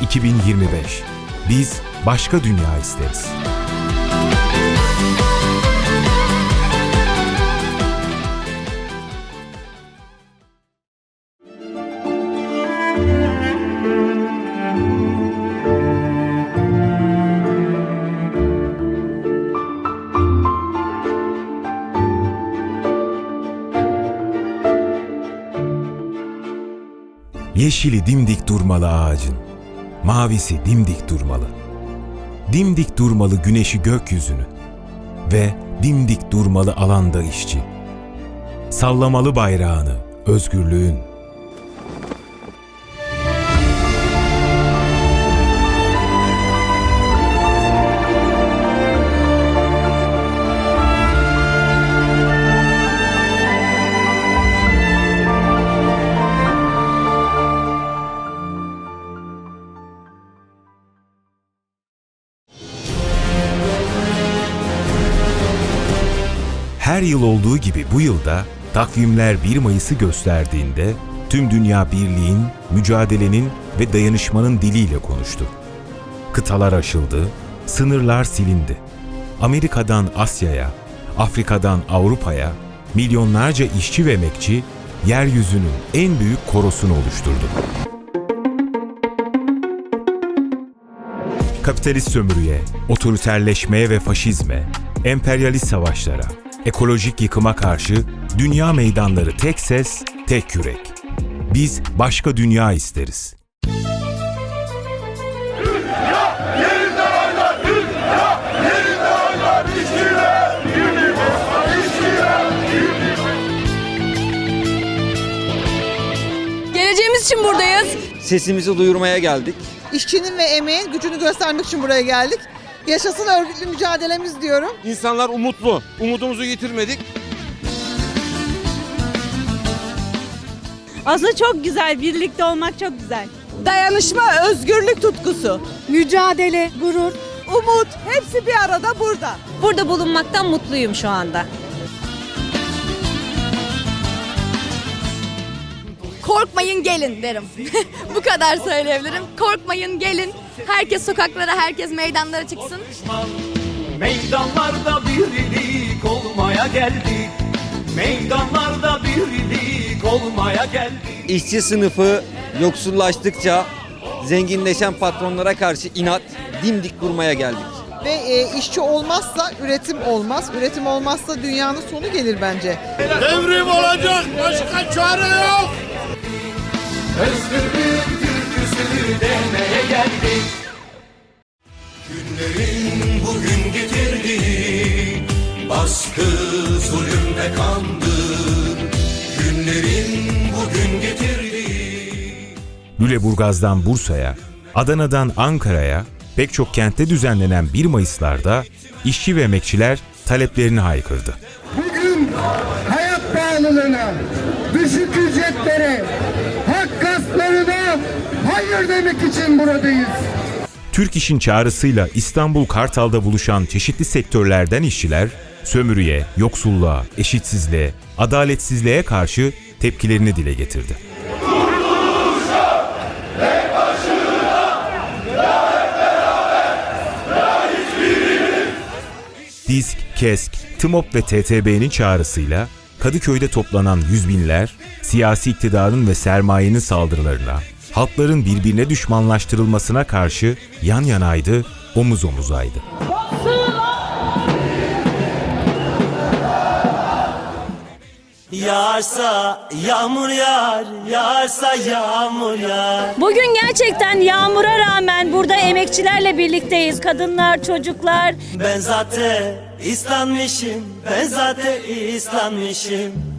1 Mayıs 2025. Biz başka dünya isteriz. Yeşili dimdik durmalı ağacın, mavisi dimdik durmalı. Dimdik durmalı güneşi gökyüzünü ve dimdik durmalı alanda işçi. Sallamalı bayrağını, özgürlüğün. Yıl olduğu gibi bu yılda takvimler 1 Mayıs'ı gösterdiğinde tüm dünya birliğin, mücadelenin ve dayanışmanın diliyle konuştu. Kıtalar aşıldı, sınırlar silindi. Amerika'dan Asya'ya, Afrika'dan Avrupa'ya milyonlarca işçi ve emekçi yeryüzünün en büyük korosunu oluşturdu. Kapitalist sömürüye, otoriterleşmeye ve faşizme, emperyalist savaşlara, ekolojik yıkıma karşı dünya meydanları tek ses, tek yürek. Biz başka dünya isteriz. Geleceğimiz için buradayız. Sesimizi duyurmaya geldik. İşçinin ve emeğin gücünü göstermek için buraya geldik. Yaşasın örgütlü mücadelemiz diyorum. İnsanlar umutlu. Umudumuzu yitirmedik. Aslında çok güzel, birlikte olmak çok güzel. Dayanışma, özgürlük tutkusu, Mücadele, gurur. umut hepsi bir arada burada. Burada bulunmaktan mutluyum şu anda. Korkmayın gelin derim. Bu kadar söyleyebilirim. Korkmayın gelin. Herkes sokaklara, herkes meydanlara çıksın. Meydanlarda birlik olmaya geldik. Meydanlarda birlik olmaya geldik. İşçi sınıfı yoksullaştıkça zenginleşen patronlara karşı inat, dimdik durmaya geldik. Ve e, işçi olmazsa üretim olmaz. Üretim olmazsa dünyanın sonu gelir bence. Devrim olacak. Başka çare yok. Özgürlük türküsünü demeye geldik. Günlerin bugün getirdiği baskı, zulüm ve. Günlerin bugün getirdiği Lüleburgaz'dan Bursa'ya, Adana'dan Ankara'ya pek çok kentte düzenlenen 1 Mayıs'larda işçi ve emekçiler taleplerini haykırdı. Bugün hayat pahalılığına, düşük ücretlere, hak gasplarına hayır demek için buradayız. Türk İş'in çağrısıyla İstanbul Kartal'da buluşan çeşitli sektörlerden işçiler, sömürüye, yoksulluğa, eşitsizliğe, adaletsizliğe karşı tepkilerini dile getirdi. Disk, KESK, TMOP ve TTB'nin çağrısıyla Kadıköy'de toplanan yüz binler, siyasi iktidarın ve sermayenin saldırılarına, halkların birbirine düşmanlaştırılmasına karşı yan yanaydı, omuz omuzaydı. Yağarsa yağmur yağar, yağarsa yağmur yağar. Bugün gerçekten yağmura rağmen burada emekçilerle birlikteyiz. Kadınlar, çocuklar. Ben zaten islanmışım, ben zaten islanmışım.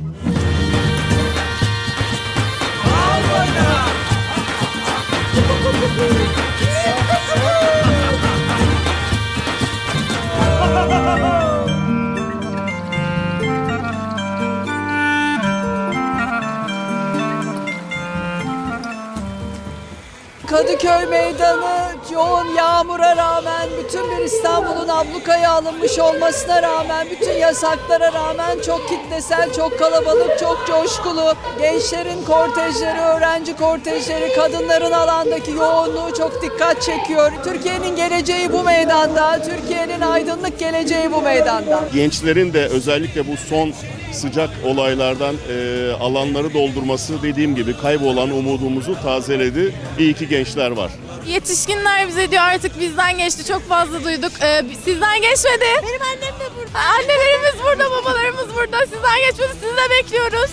Kadıköy Meydanı yoğun yağmura rağmen bütün bir İstanbul'un ablukaya alınmış olmasına rağmen bütün yasaklara rağmen çok kitlesel, çok kalabalık, çok coşkulu. Gençlerin kortejleri, öğrenci kortejleri, kadınların alandaki yoğunluğu çok dikkat çekiyor. Türkiye'nin geleceği bu meydanda, Türkiye'nin aydınlık geleceği bu meydanda. Gençlerin de özellikle bu son sıcak olaylardan e, alanları doldurması dediğim gibi kaybolan umudumuzu tazeledi. İyi ki gençler var. Yetişkinler bize diyor artık bizden geçti. Çok fazla duyduk. Ee, sizden geçmedi. Benim annem de burada. Annelerimiz burada, babalarımız burada. Sizden geçmedi. Sizi de bekliyoruz.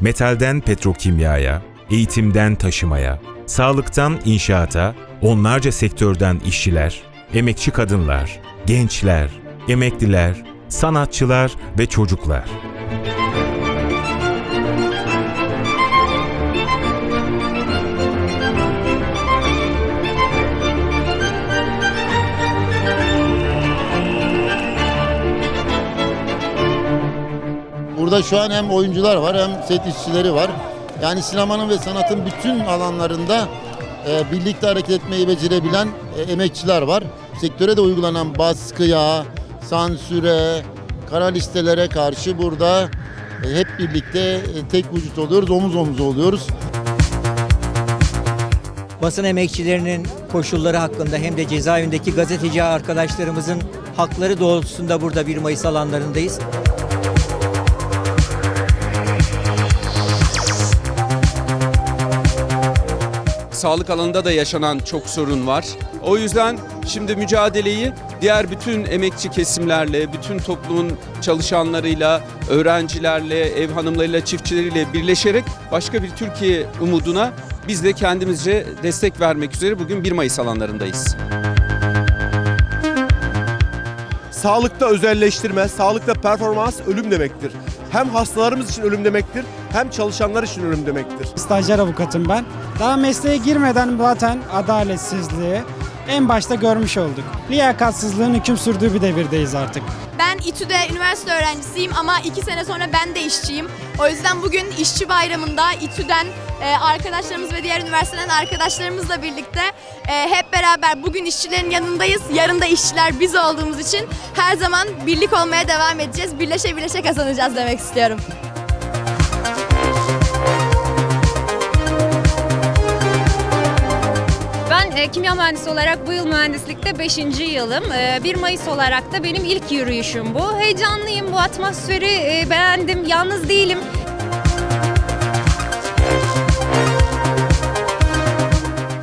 Metalden petrokimyaya, eğitimden taşımaya, sağlıktan inşaata, onlarca sektörden işçiler, emekçi kadınlar, gençler, emekliler, sanatçılar ve çocuklar. Burada şu an hem oyuncular var hem set işçileri var. Yani sinemanın ve sanatın bütün alanlarında e, birlikte hareket etmeyi becerebilen e, emekçiler var. Sektöre de uygulanan baskıya, sansüre, kara listelere karşı burada e, hep birlikte e, tek vücut oluyoruz, omuz omuza oluyoruz. basın emekçilerinin koşulları hakkında hem de cezaevindeki gazeteci arkadaşlarımızın hakları doğrultusunda burada 1 Mayıs alanlarındayız. Sağlık alanında da yaşanan çok sorun var. O yüzden şimdi mücadeleyi diğer bütün emekçi kesimlerle, bütün toplumun çalışanlarıyla, öğrencilerle, ev hanımlarıyla, çiftçileriyle birleşerek başka bir Türkiye umuduna biz de kendimizce destek vermek üzere bugün 1 Mayıs alanlarındayız. Sağlıkta özelleştirme, sağlıkta performans ölüm demektir. Hem hastalarımız için ölüm demektir, hem çalışanlar için ölüm demektir. Stajyer avukatım ben. Daha mesleğe girmeden zaten adaletsizliği en başta görmüş olduk. Liyakatsızlığın hüküm sürdüğü bir devirdeyiz artık. Ben İTÜ'de üniversite öğrencisiyim ama iki sene sonra ben de işçiyim. O yüzden bugün işçi bayramında İTÜ'den e, arkadaşlarımız ve diğer üniversiteden arkadaşlarımızla birlikte e, hep beraber bugün işçilerin yanındayız. Yarın da işçiler biz olduğumuz için her zaman birlik olmaya devam edeceğiz. Birleşe birleşe kazanacağız demek istiyorum. E, kimya mühendisi olarak bu yıl mühendislikte 5. yılım. E, 1 Mayıs olarak da benim ilk yürüyüşüm bu. Heyecanlıyım, bu atmosferi e, beğendim, yalnız değilim.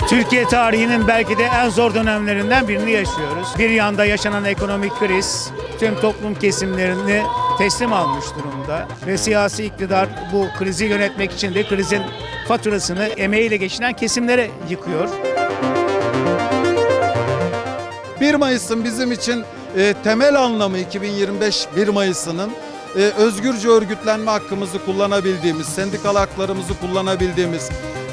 Türkiye tarihinin belki de en zor dönemlerinden birini yaşıyoruz. Bir yanda yaşanan ekonomik kriz tüm toplum kesimlerini teslim almış durumda ve siyasi iktidar bu krizi yönetmek için de krizin faturasını emeğiyle geçinen kesimlere yıkıyor. 1 Mayıs'ın bizim için e, temel anlamı 2025 1 Mayıs'ının e, özgürce örgütlenme hakkımızı kullanabildiğimiz, sendikal haklarımızı kullanabildiğimiz,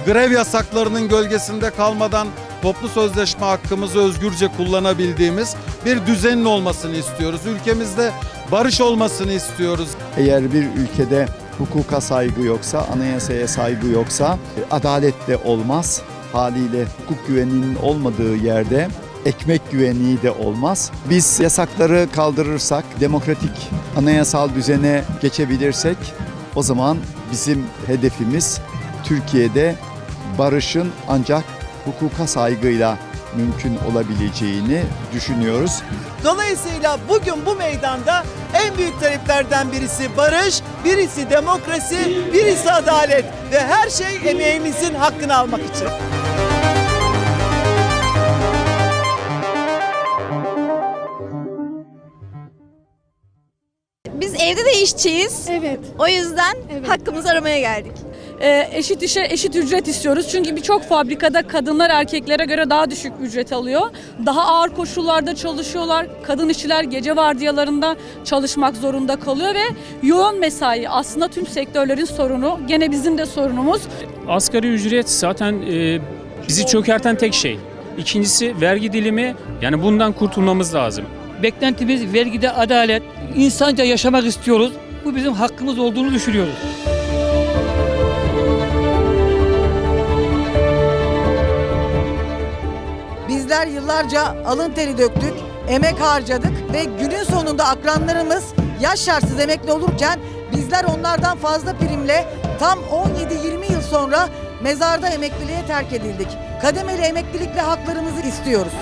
grev yasaklarının gölgesinde kalmadan toplu sözleşme hakkımızı özgürce kullanabildiğimiz bir düzenin olmasını istiyoruz. Ülkemizde barış olmasını istiyoruz. Eğer bir ülkede hukuka saygı yoksa, anayasaya saygı yoksa e, adalet de olmaz. Haliyle hukuk güvenliğinin olmadığı yerde ekmek güvenliği de olmaz. Biz yasakları kaldırırsak, demokratik anayasal düzene geçebilirsek o zaman bizim hedefimiz Türkiye'de barışın ancak hukuka saygıyla mümkün olabileceğini düşünüyoruz. Dolayısıyla bugün bu meydanda en büyük taleplerden birisi barış, birisi demokrasi, birisi adalet ve her şey emeğimizin hakkını almak için. Biz evde de işçiyiz. Evet. O yüzden hakkımızı aramaya geldik. E, eşit işe eşit ücret istiyoruz. Çünkü birçok fabrikada kadınlar erkeklere göre daha düşük ücret alıyor. Daha ağır koşullarda çalışıyorlar. Kadın işçiler gece vardiyalarında çalışmak zorunda kalıyor ve yoğun mesai aslında tüm sektörlerin sorunu. Gene bizim de sorunumuz. Asgari ücret zaten e, bizi çökerten tek şey. İkincisi vergi dilimi yani bundan kurtulmamız lazım. Beklentimiz vergide adalet, insanca yaşamak istiyoruz. Bu bizim hakkımız olduğunu düşünüyoruz. Bizler yıllarca alın teri döktük, emek harcadık ve günün sonunda akranlarımız yaş şartsız emekli olurken bizler onlardan fazla primle tam 17-20 yıl sonra mezarda emekliliğe terk edildik. Kademeli emeklilikle haklarımızı istiyoruz.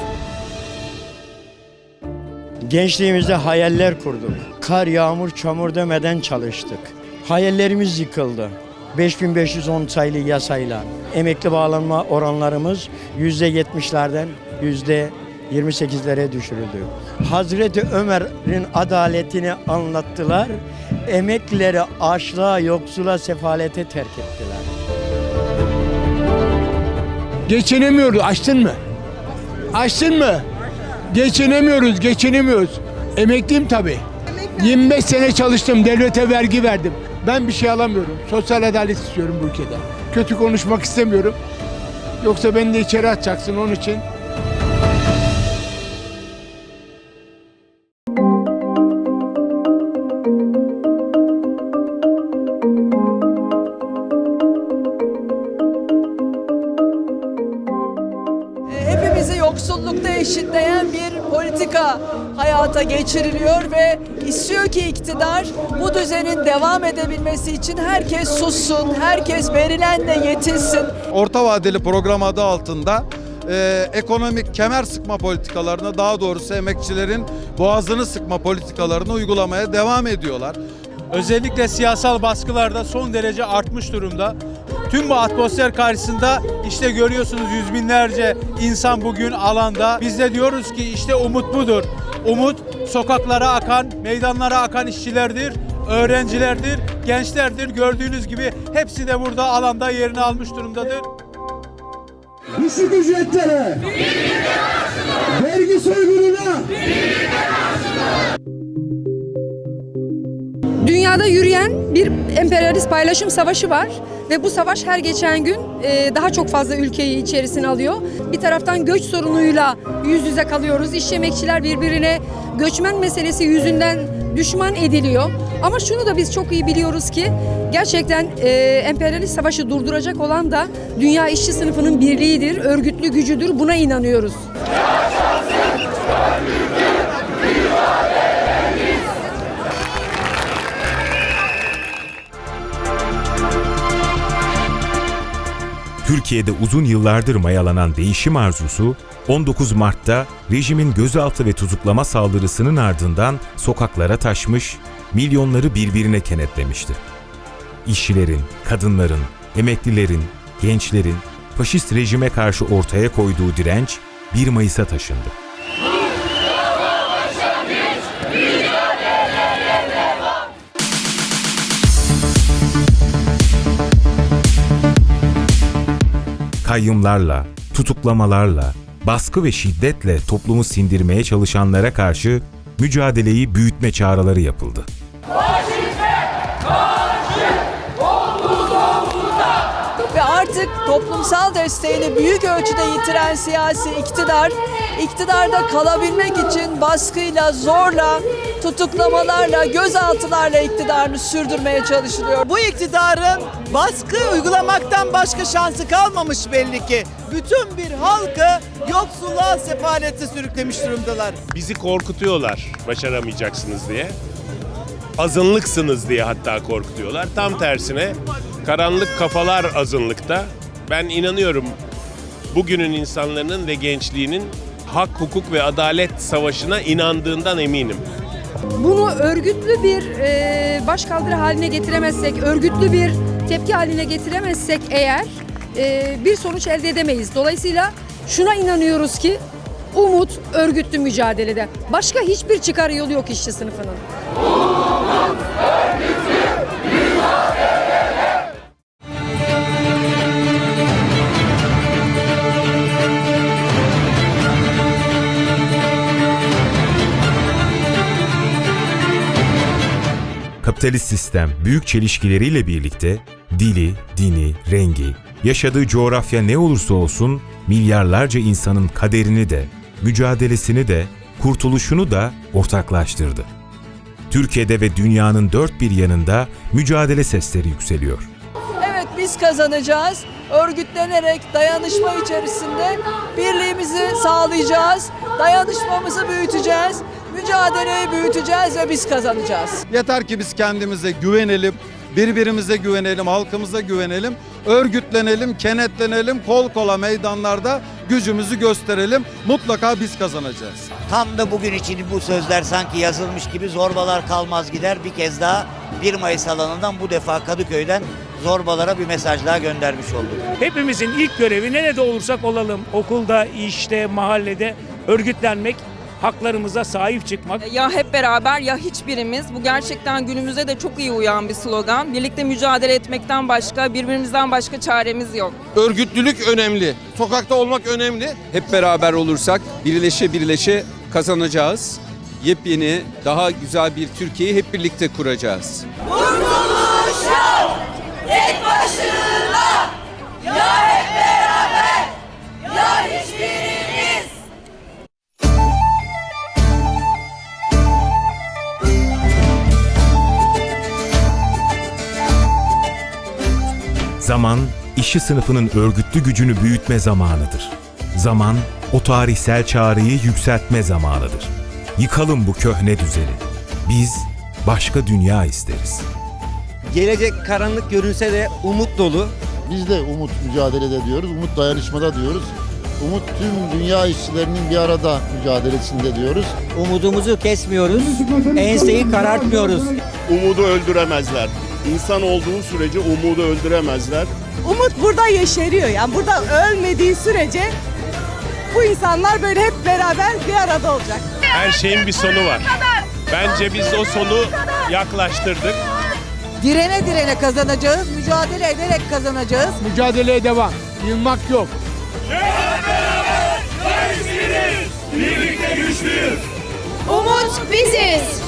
Gençliğimizde hayaller kurduk. Kar, yağmur, çamur demeden çalıştık. Hayallerimiz yıkıldı. 5510 sayılı yasayla emekli bağlanma oranlarımız %70'lerden %28'lere düşürüldü. Hazreti Ömer'in adaletini anlattılar. Emeklileri açlığa, yoksula, sefalete terk ettiler. Geçinemiyoruz. Açtın mı? Açtın mı? Geçinemiyoruz, geçinemiyoruz. Emekliyim tabii. 25 sene çalıştım, devlete vergi verdim. Ben bir şey alamıyorum. Sosyal adalet istiyorum bu ülkede. Kötü konuşmak istemiyorum. Yoksa beni de içeri atacaksın onun için. Politika hayata geçiriliyor ve istiyor ki iktidar bu düzenin devam edebilmesi için herkes sussun, herkes verilenle yetinsin. Orta vadeli program adı altında e, ekonomik kemer sıkma politikalarını daha doğrusu emekçilerin boğazını sıkma politikalarını uygulamaya devam ediyorlar. Özellikle siyasal baskılarda son derece artmış durumda. Tüm bu atmosfer karşısında işte görüyorsunuz yüz binlerce insan bugün alanda. Biz de diyoruz ki işte umut budur. Umut sokaklara akan, meydanlara akan işçilerdir, öğrencilerdir, gençlerdir. Gördüğünüz gibi hepsi de burada alanda yerini almış durumdadır. Düşük ücretlere vergi soygununa Dünyada yürüyen bir emperyalist paylaşım savaşı var ve bu savaş her geçen gün e, daha çok fazla ülkeyi içerisine alıyor. Bir taraftan göç sorunuyla yüz yüze kalıyoruz. İş emekçiler birbirine göçmen meselesi yüzünden düşman ediliyor. Ama şunu da biz çok iyi biliyoruz ki gerçekten e, emperyalist savaşı durduracak olan da dünya işçi sınıfının birliğidir, örgütlü gücüdür. Buna inanıyoruz. Türkiye'de uzun yıllardır mayalanan değişim arzusu 19 Mart'ta rejimin gözaltı ve tutuklama saldırısının ardından sokaklara taşmış, milyonları birbirine kenetlemişti. İşçilerin, kadınların, emeklilerin, gençlerin faşist rejime karşı ortaya koyduğu direnç 1 Mayıs'a taşındı. Kayyumlarla, tutuklamalarla, baskı ve şiddetle toplumu sindirmeye çalışanlara karşı mücadeleyi büyütme çağrıları yapıldı. Ve artık toplumsal desteğini büyük ölçüde yitiren siyasi iktidar, iktidarda kalabilmek için baskıyla, zorla, tutuklamalarla, gözaltılarla iktidarını sürdürmeye çalışılıyor. Bu iktidarın baskı uygulamaktan başka şansı kalmamış belli ki. Bütün bir halkı yoksulluğa, sefalete sürüklemiş durumdalar. Bizi korkutuyorlar başaramayacaksınız diye. Azınlıksınız diye hatta korkutuyorlar. Tam tersine karanlık kafalar azınlıkta. Ben inanıyorum bugünün insanların ve gençliğinin hak, hukuk ve adalet savaşına inandığından eminim. Bunu örgütlü bir e, başkaldırı haline getiremezsek, örgütlü bir tepki haline getiremezsek eğer e, bir sonuç elde edemeyiz. Dolayısıyla şuna inanıyoruz ki umut örgütlü mücadelede. Başka hiçbir çıkar yolu yok işçi sınıfının. Kapitalist sistem büyük çelişkileriyle birlikte dili, dini, rengi, yaşadığı coğrafya ne olursa olsun milyarlarca insanın kaderini de, mücadelesini de, kurtuluşunu da ortaklaştırdı. Türkiye'de ve dünyanın dört bir yanında mücadele sesleri yükseliyor. Evet biz kazanacağız. Örgütlenerek dayanışma içerisinde birliğimizi sağlayacağız. Dayanışmamızı büyüteceğiz. Mücadeleyi büyüteceğiz ve biz kazanacağız. Yeter ki biz kendimize güvenelim, birbirimize güvenelim, halkımıza güvenelim, örgütlenelim, kenetlenelim, kol kola meydanlarda gücümüzü gösterelim. Mutlaka biz kazanacağız. Tam da bugün için bu sözler sanki yazılmış gibi zorbalar kalmaz gider. Bir kez daha 1 Mayıs alanından bu defa Kadıköy'den zorbalara bir mesaj daha göndermiş olduk. Hepimizin ilk görevi nerede olursak olalım, okulda, işte, mahallede örgütlenmek, haklarımıza sahip çıkmak. Ya hep beraber ya hiçbirimiz. Bu gerçekten günümüze de çok iyi uyan bir slogan. Birlikte mücadele etmekten başka, birbirimizden başka çaremiz yok. Örgütlülük önemli. Sokakta olmak önemli. Hep beraber olursak birleşe birleşe kazanacağız. Yepyeni, daha güzel bir Türkiye'yi hep birlikte kuracağız. Zaman, işçi sınıfının örgütlü gücünü büyütme zamanıdır. Zaman, o tarihsel çağrıyı yükseltme zamanıdır. Yıkalım bu köhne düzeni. Biz başka dünya isteriz. Gelecek karanlık görünse de umut dolu. Biz de umut mücadelede diyoruz, umut dayanışmada diyoruz. Umut tüm dünya işçilerinin bir arada mücadelesinde diyoruz. Umudumuzu kesmiyoruz. Enseyi karartmıyoruz. Umudu öldüremezler. İnsan olduğu sürece umudu öldüremezler. Umut burada yeşeriyor. Yani burada ölmediği sürece bu insanlar böyle hep beraber bir arada olacak. Her şeyin bir sonu var. Bence biz o sonu yaklaştırdık. Direne direne kazanacağız, mücadele ederek kazanacağız. Mücadeleye devam, yılmak yok. Umut biziz.